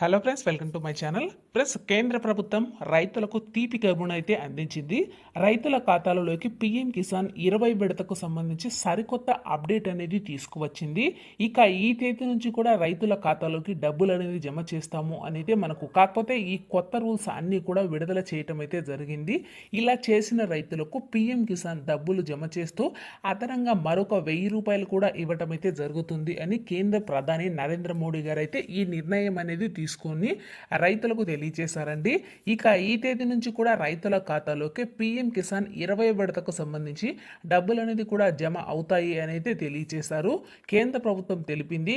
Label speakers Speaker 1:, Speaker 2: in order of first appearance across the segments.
Speaker 1: Hello friends welcome to my channel friends కేంద్ర ప్రభుత్వం రైతులకు తీపి కబును అయితే అందించింది. రైతుల ఖాతాలలోకి పీఎం కిసాన్ ఇరవై విడతకు సంబంధించి సరికొత్త అప్డేట్ అనేది తీసుకువచ్చింది. ఇక ఈ తేదీ నుంచి కూడా రైతుల ఖాతాలోకి డబ్బులు అనేది జమ చేస్తాము అనేది మనకు. కాకపోతే ఈ కొత్త రూల్స్ అన్నీ కూడా విడుదల చేయటం అయితే జరిగింది. ఇలా చేసిన రైతులకు పీఎం కిసాన్ డబ్బులు జమ చేస్తూ అదనంగా మరొక వెయ్యి రూపాయలు కూడా ఇవ్వటం అయితే జరుగుతుంది అని కేంద్ర ప్రధాని నరేంద్ర మోడీ గారు అయితే ఈ నిర్ణయం అనేది తీసుకొని రైతులకు తెలియజేశారండి. ఇక ఈ తేదీ నుంచి కూడా రైతుల ఖాతాలోకి పీఎం కిసాన్ ఇరవై విడతకు సంబంధించి డబ్బులు అనేది కూడా జమ అవుతాయి అని అయితే తెలియజేశారు. కేంద్ర ప్రభుత్వం తెలిపింది.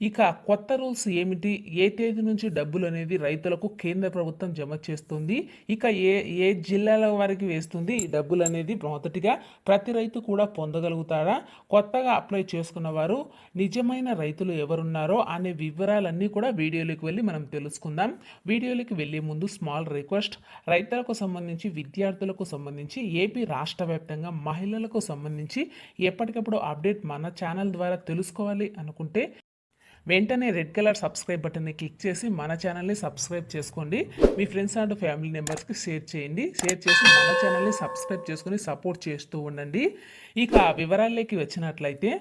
Speaker 1: ఇక కొత్త రూల్స్ ఏమిటి? ఏ తేదీ నుంచి డబ్బులు అనేది రైతులకు కేంద్ర ప్రభుత్వం జమ చేస్తుంది? ఇక ఏ ఏ జిల్లాల వారికి వేస్తుంది ఈ డబ్బులు అనేది? మొదటిగా ప్రతి రైతు కూడా పొందగలుగుతారా కొత్తగా అప్లై చేసుకున్న వారు నిజమైన రైతులు ఎవరున్నారో అనే వివరాలన్నీ కూడా వీడియోలోకి వెళ్ళి మనం తెలుసుకుందాం. వీడియోలోకి వెళ్ళే ముందు స్మాల్ రిక్వెస్ట్. రైతులకు సంబంధించి విద్యార్థులకు సంబంధించి ఏపీ రాష్ట్ర వ్యాప్తంగా మహిళలకు సంబంధించి ఎప్పటికప్పుడు అప్డేట్ మన ఛానల్ ద్వారా తెలుసుకోవాలి అనుకుంటే వెంటనే రెడ్ కలర్ సబ్స్క్రైబ్ బటన్ని క్లిక్ చేసి మన ఛానల్ని సబ్స్క్రైబ్ చేసుకోండి. మీ ఫ్రెండ్స్ అండ్ ఫ్యామిలీ మెంబర్స్కి షేర్ చేయండి. షేర్ చేసి మన ఛానల్ని సబ్స్క్రైబ్ చేసుకొని సపోర్ట్ చేస్తూ ఉండండి. ఇక వివరాల్లోకి వచ్చినట్లయితే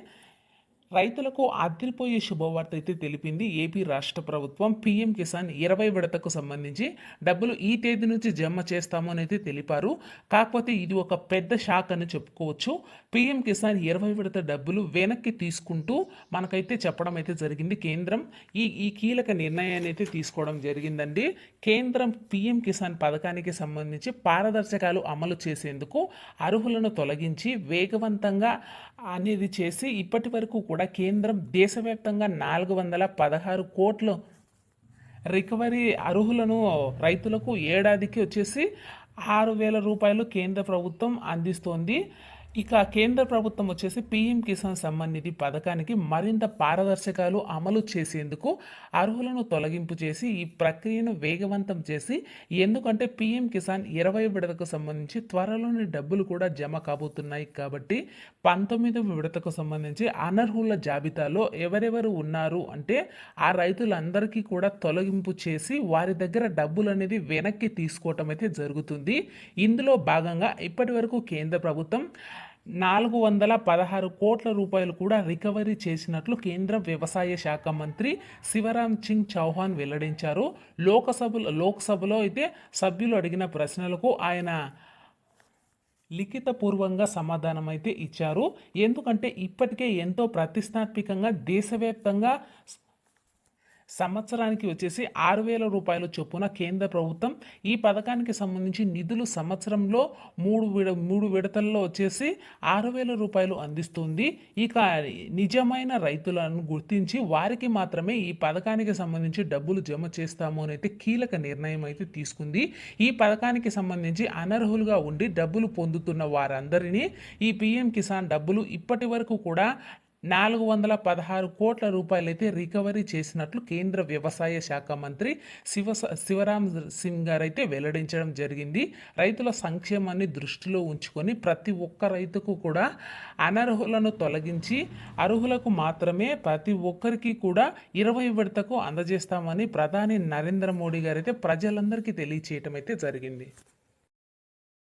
Speaker 1: రైతులకు అదిరిపోయే శుభవార్త అయితే తెలిపింది ఏపీ రాష్ట్ర ప్రభుత్వం. పీఎం కిసాన్ ఇరవై విడతకు సంబంధించి డబ్బులు ఈ తేదీ నుంచి జమ చేస్తాము అని అయితే తెలిపారు. కాకపోతే ఇది ఒక పెద్ద షాక్ అని చెప్పుకోవచ్చు. పీఎం కిసాన్ ఇరవై విడత డబ్బులు వెనక్కి తీసుకుంటూ మనకైతే చెప్పడం అయితే జరిగింది. కేంద్రం ఈ ఈ కీలక నిర్ణయాన్ని అయితే తీసుకోవడం జరిగిందండి. కేంద్రం పీఎం కిసాన్ పథకానికి సంబంధించి పారదర్శకాలు అమలు చేసేందుకు అర్హులను తొలగించి వేగవంతంగా అనేది చేసి ఇప్పటి వరకు కూడా కేంద్రం దేశవ్యాప్తంగా నాలుగు వందల పదహారు కోట్లు రికవరీ అర్హులను రైతులకు ఏడాదికి వచ్చేసి ఆరు వేల రూపాయలు కేంద్ర ప్రభుత్వం అందిస్తోంది. ఇక కేంద్ర ప్రభుత్వం వచ్చేసి పీఎం కిసాన్ సమ్మాన్ నిధి పథకానికి మరింత పారదర్శకాలు అమలు చేసేందుకు అర్హులను తొలగింపు చేసి ఈ ప్రక్రియను వేగవంతం చేసి ఎందుకంటే పీఎం కిసాన్ ఇరవై విడతకు సంబంధించి త్వరలోని డబ్బులు కూడా జమ కాబోతున్నాయి కాబట్టి పంతొమ్మిదవ విడతకు సంబంధించి అనర్హుల జాబితాలో ఎవరెవరు ఉన్నారు అంటే ఆ రైతులందరికీ కూడా తొలగింపు చేసి వారి దగ్గర డబ్బులు అనేది వెనక్కి తీసుకోవటం అయితే జరుగుతుంది. ఇందులో భాగంగా ఇప్పటి వరకు కేంద్ర ప్రభుత్వం నాలుగు వందల పదహారు కోట్ల రూపాయలు కూడా రికవరీ చేసినట్లు కేంద్ర వ్యవసాయ శాఖ మంత్రి శివరామ్ సింగ్ చౌహాన్ వెల్లడించారు. లోకసభలో లోక్సభలో అయితే సభ్యులు అడిగిన ప్రశ్నలకు ఆయన లిఖితపూర్వంగా సమాధానం అయితే ఇచ్చారు. ఎందుకంటే ఇప్పటికే ఎంతో ప్రతిష్టాత్మకంగా దేశవ్యాప్తంగా సంవత్సరానికి వచ్చేసి ఆరు వేల రూపాయల చొప్పున కేంద్ర ప్రభుత్వం ఈ పథకానికి సంబంధించి నిధులు సంవత్సరంలో మూడు విడ మూడు విడతల్లో వచ్చేసి ఆరు వేల రూపాయలు అందిస్తుంది. ఇక నిజమైన రైతులను గుర్తించి వారికి మాత్రమే ఈ పథకానికి సంబంధించి డబ్బులు జమ చేస్తాము అని అయితే కీలక నిర్ణయం అయితే తీసుకుంది. ఈ పథకానికి సంబంధించి అనర్హులుగా ఉండి డబ్బులు పొందుతున్న వారందరినీ ఈ పిఎం కిసాన్ డబ్బులు ఇప్పటి వరకు కూడా నాలుగు వందల పదహారు కోట్ల రూపాయలైతే రికవరీ చేసినట్లు కేంద్ర వ్యవసాయ శాఖ మంత్రి శివ శివరామ్ సింగ్ గారు అయితే వెల్లడించడం జరిగింది. రైతుల సంక్షేమాన్ని దృష్టిలో ఉంచుకొని ప్రతి ఒక్క రైతుకు కూడా అనర్హులను తొలగించి అర్హులకు మాత్రమే ప్రతి ఒక్కరికి కూడా ఇరవై విడతకు అందజేస్తామని ప్రధాని నరేంద్ర మోడీ గారైతే ప్రజలందరికీ తెలియచేయటం అయితే జరిగింది.